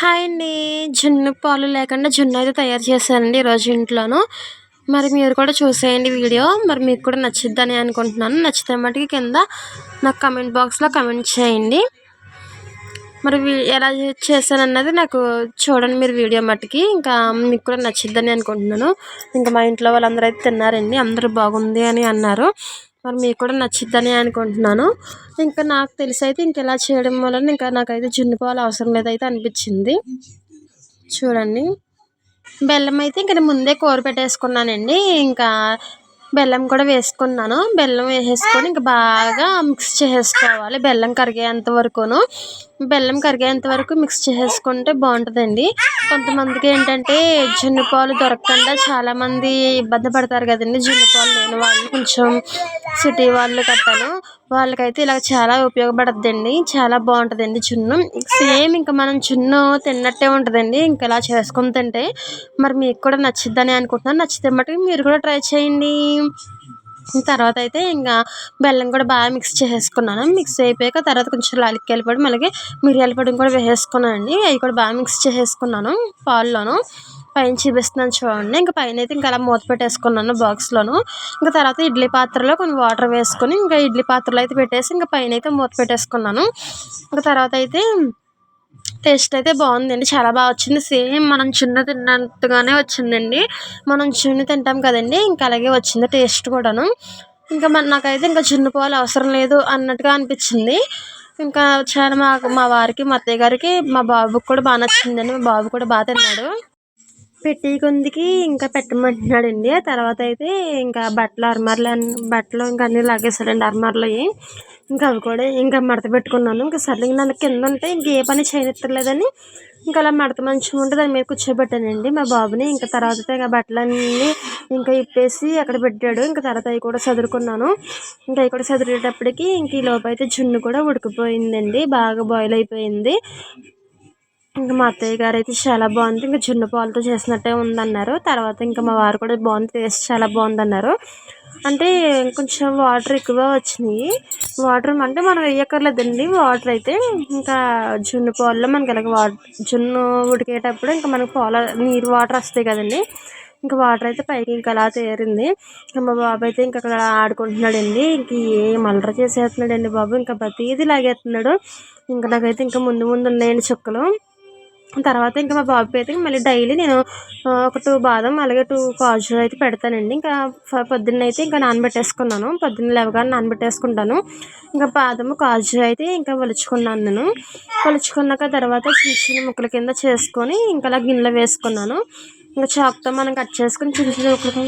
Hi అండి. జున్ను పాలు లేకుండా జున్ను అయితే తయారు చేశానండి ఈరోజు ఇంట్లోను. మరి మీరు కూడా చూసేయండి వీడియో. మరి మీకు కూడా నచ్చిద్దని అనుకుంటున్నాను. నచ్చితే మటుకి కింద నాకు కమెంట్ బాక్స్లో కమెంట్ చేయండి. మరి ఎలా చేశానన్నది నాకు చూడండి మీరు వీడియో మట్టుకి ఇంకా మీకు కూడా నచ్చిద్దని అనుకుంటున్నాను. ఇంకా మా ఇంట్లో వాళ్ళందరూ అయితే తిన్నారండి. అందరూ బాగుంది అని అన్నారు. మరి మీకు కూడా నచ్చిద్దని అనుకుంటున్నాను. ఇంకా నాకు తెలిసి అయితే ఇంక ఇలా చేయడం వలన ఇంకా నాకైతే జున్ను అవసరం లేదైతే అనిపించింది. చూడండి. బెల్లం అయితే ఇంకా ముందే కూర పెట్టేసుకున్నానండి. ఇంకా బెల్లం కూడా వేసుకున్నాను. బెల్లం వేసేసుకొని ఇంకా బాగా మిక్స్ చేసుకోవాలి బెల్లం కరిగేంత వరకును. బెల్లం కరిగేంత వరకు మిక్స్ చేసేసుకుంటే బాగుంటుందండి. కొంతమందికి ఏంటంటే జున్ను పాలు దొరకకుండా చాలామంది ఇబ్బంది పడతారు కదండి. జున్ను పాలు లేని వాళ్ళు కొంచెం సిటీ వాళ్ళు కట్టాను. వాళ్ళకైతే ఇలా చాలా ఉపయోగపడుతుందండి చాలా బాగుంటుందండి జున్ను. సేమ్ ఇంకా మనం జున్ను తిన్నట్టే ఉంటుందండి. ఇంకా ఇలా చేసుకుని తింటే మరి మీకు కూడా నచ్చిద్దని అనుకుంటున్నాను. నచ్చితే మటుకు మీరు కూడా ట్రై చేయండి. తర్వాత అయితే ఇంకా బెల్లం కూడా బాగా మిక్స్ చేసేసుకున్నాను. మిక్స్ అయిపోయాక తర్వాత కొంచెం లాలిక్కాయల పొడి అలాగే మిరియాల పొడిని కూడా వేసేసుకున్నాను అండి అవి కూడా బాగా మిక్స్ చేసేసుకున్నాను పాల్లోను పైన చూపిస్తున్నాను చూడండి. ఇంకా పైన అయితే ఇంకా అలా మూత పెట్టేసుకున్నాను బాక్స్లోను ఇంకా తర్వాత ఇడ్లీ పాత్రలో కొన్ని వాటర్ వేసుకొని ఇంకా ఇడ్లీ పాత్రలో అయితే పెట్టేసి ఇంకా పైన అయితే మూత పెట్టేసుకున్నాను. ఇంకా తర్వాత అయితే టేస్ట్ అయితే బాగుందండి. చాలా బాగా వచ్చింది. సేమ్ మనం చిన్న తిన్నట్టుగానే వచ్చిందండి. మనం చిన్న తింటాం కదండి. ఇంకా అలాగే వచ్చింది టేస్ట్ కూడాను. ఇంకా మన నాకైతే ఇంకా చిన్న పోవాలి అవసరం లేదు అన్నట్టుగా అనిపించింది. ఇంకా చాలా మా మా వారికి మా అత్తయ్య గారికి మా బాబుకి కూడా బాగా నచ్చిందండి. మా బాబు కూడా బాగా తిన్నాడు. పెట్టి కొందికి ఇంకా పెట్టమంటున్నాడండి. ఆ తర్వాత అయితే ఇంకా బట్టలు అర్మార్లు బట్టలు ఇంకా అన్నీ లాగేసాడండి అర్మార్లు ఇంకా అవి కూడా ఇంకా మడత పెట్టుకున్నాను. ఇంకా సర్లే నన్ను కింద ఉంటే ఇంక ఏ పని చేయనిత్తలేదని ఇంకా అలా మడత మంచిగా ఉంటే దాని మీద కూర్చోబెట్టానండి. మా బాబుని ఇంకా తర్వాత ఇంకా బట్టలన్నీ ఇంకా ఇప్పేసి అక్కడ పెట్టాడు. ఇంకా తర్వాత అవి కూడా చదువుకున్నాను ఇంకా అవి కూడా చదివేటప్పటికి ఇంక ఈ లోపు అయితే జున్ను కూడా ఉడికిపోయిందండి. బాగా బాయిల్ అయిపోయింది. ఇంకా మా అత్తయ్య గారు అయితే చాలా బాగుంది. ఇంకా జున్ను పాలతో చేసినట్టే ఉందన్నారు. తర్వాత ఇంకా మా వారు కూడా బాగుంది. టేస్ట్ చాలా బాగుందన్నారు. అంటే కొంచెం వాటర్ ఎక్కువ వచ్చినాయి. వాటర్ అంటే మనం వేయక్కర్లేదండి. వాటర్ అయితే ఇంకా జున్ను పాలలో మనకి ఇలాగ వా జున్ను ఉడికేటప్పుడు ఇంకా మనకు పాల నీరు వాటర్ వస్తాయి కదండి. ఇంకా వాటర్ అయితే పైకి ఇంకా అలా తేరింది. మా బాబు అయితే ఇంకా అక్కడ ఆడుకుంటున్నాడండి. ఇంక ఏం అల్లరి చేసేస్తున్నాడండి బాబు. ఇంకా ప్రతిదీ లాగేస్తున్నాడు. ఇంకా నాకైతే ఇంకా ముందు ముందు ఉన్నాయండి చుక్కలు. తర్వాత ఇంకా మా బాబుకి అయితే మళ్ళీ డైలీ నేను ఒక టూ బాదం అలాగే టూ కాజు అయితే పెడతానండి. ఇంకా పొద్దున్న అయితే ఇంకా నానబెట్టేసుకున్నాను. పొద్దున్న లేవగానే నానబెట్టేసుకుంటాను. ఇంకా బాదం కాజు అయితే ఇంకా ఒలుచుకున్నాను నేను. ఒలుచుకున్నాక తర్వాత చిన్న చిన్న ముక్కల కింద చేసుకొని ఇంకా అలా గిన్నెలో వేసుకున్నాను. ఇంకా చాక్తో మనం కట్ చేసుకొని చిన్న చిన్న ముక్కలు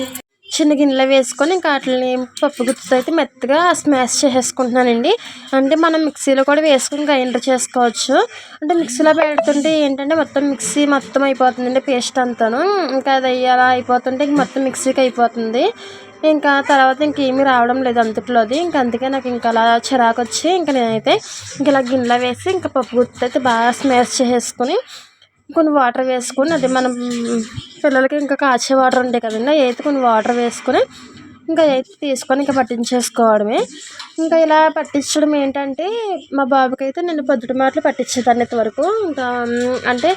చిన్న గిన్నెలో వేసుకొని ఇంకా వాటిని పప్పు గుత్తితో అయితే మెత్తగా స్మాష్ చేసేసుకుంటున్నానండి. అంటే మనం మిక్సీలో కూడా వేసుకొని గ్రైండర్ చేసుకోవచ్చు. అంటే మిక్సీలో పెడుతుంటే ఏంటంటే మొత్తం మిక్సీ మొత్తం అయిపోతుందండి పేస్ట్ అంతాను. ఇంకా అది అలా అయిపోతుంటే మొత్తం మిక్సీకి అయిపోతుంది. ఇంకా తర్వాత ఇంకేమీ రావడం లేదు అంతట్లోది. ఇంకా అందుకే నాకు ఇంకా అలా చిరాకు వచ్చి ఇంకా నేనైతే ఇంక ఇలా గిన్నెలో వేసి ఇంకా పప్పు గుత్తి అయితే బాగా స్మాష్ చేసేసుకొని కొన్ని వాటర్ వేసుకొని అది మనం పిల్లలకి ఇంకా కాచే వాటర్ ఉంటాయి కదండి అయితే కొన్ని వాటర్ వేసుకొని ఇంకా అయితే తీసుకొని ఇంకా పట్టించేసుకోవడమే. ఇంకా ఇలా పట్టించడం ఏంటంటే మా బాబుకి అయితే నేను పొద్దుటి మాటలు పట్టించేదాన్ని ఇంతవరకు. ఇంకా అంటే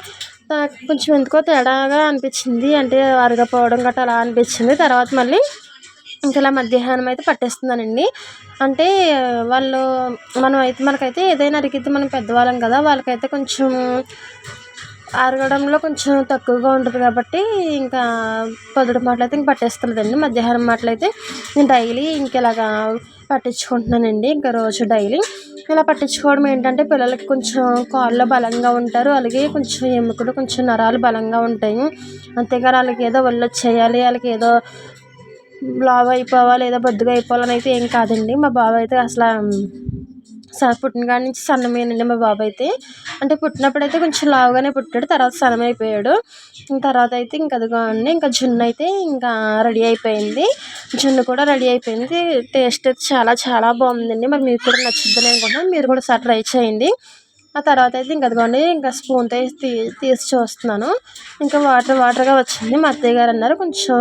కొంచెం ఎందుకో తేడాగా అనిపించింది అంటే అరగపోవడం గట్రా అలా అనిపించింది. తర్వాత మళ్ళీ ఇంకా ఇలా మధ్యాహ్నం అయితే పట్టేస్తున్నానండి. అంటే వాళ్ళు మనం అయితే మనకైతే ఏదైనా అరిగితే మనం పెద్దవాళ్ళం కదా వాళ్ళకైతే కొంచెం అరగడంలో కొంచెం తక్కువగా ఉంటుంది కాబట్టి ఇంకా పొద్దుటి మాటలు అయితే ఇంక పట్టేస్తుందండి మధ్యాహ్నం మాటలు అయితే నేను డైలీ ఇంక ఇలాగా పట్టించుకుంటున్నానండి. ఇంకా రోజు డైలీ ఇలా పట్టించుకోవడం ఏంటంటే పిల్లలకి కొంచెం కాళ్ళు బలంగా ఉంటారు. అలాగే కొంచెం ఎముకలు కొంచెం నరాలు బలంగా ఉంటాయి. అంతేగాని వాళ్ళకి ఏదో ఒళ్ళు చేయాలి వాళ్ళకి ఏదో లావు అయిపోవాలి ఏదో బొద్దుగా అయిపోవాలని అయితే ఏం కాదండి. మా బాబు అయితే అసలు పుట్టిన కాడ నుంచి సన్నమేనండి మా బాబు అయితే అంటే పుట్టినప్పుడు అయితే కొంచెం లావుగానే పుట్టాడు తర్వాత సన్నమైపోయాడు. తర్వాత అయితే ఇంకా ఉంది ఇంకా జున్ను అయితే ఇంకా రెడీ అయిపోయింది. జున్ను కూడా రెడీ అయిపోయింది. టేస్ట్ అయితే చాలా చాలా బాగుందండి. మరి మీకు కూడా నచ్చుద్దని అనుకుంటున్నాను. మీరు కూడా సార్ ట్రై చేయండి. ఆ తర్వాత అయితే ఇంకా అదిగోండి ఇంకా స్పూన్తో తీ తీసి చూస్తున్నాను. ఇంకా వాటర్ వాటర్గా వచ్చింది. మా అత్తయ్య గారు అన్నారు కొంచెం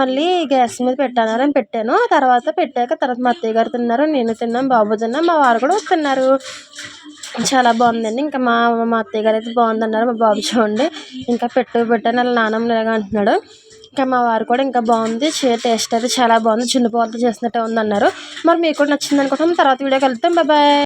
మళ్ళీ గ్యాస్ మీద పెట్టాలని పెట్టాను. తర్వాత పెట్టాక తర్వాత మా అత్తయ్య గారు తిన్నారు. నేను తిన్నాను బాబు తిన్నాను మా వారు కూడా తిన్నారు చాలా బాగుందండి. ఇంకా మా మా అత్తయ్య గారు అయితే బాగుందన్నారు. మా బాబు చూడండి. ఇంకా పెట్టు పెట్టాను వాళ్ళ నానమ్మ ఇలాగ అంటున్నాడు. ఇంకా మా వారు కూడా ఇంకా బాగుంది. టేస్ట్ అయితే చాలా బాగుంది. జున్ను పాలతో చేసినట్టే ఉంది అన్నారు మరి మీకు కూడా నచ్చింది అనుకుంటున్నాం. తర్వాత వీడియో కలుద్దాం బాయ్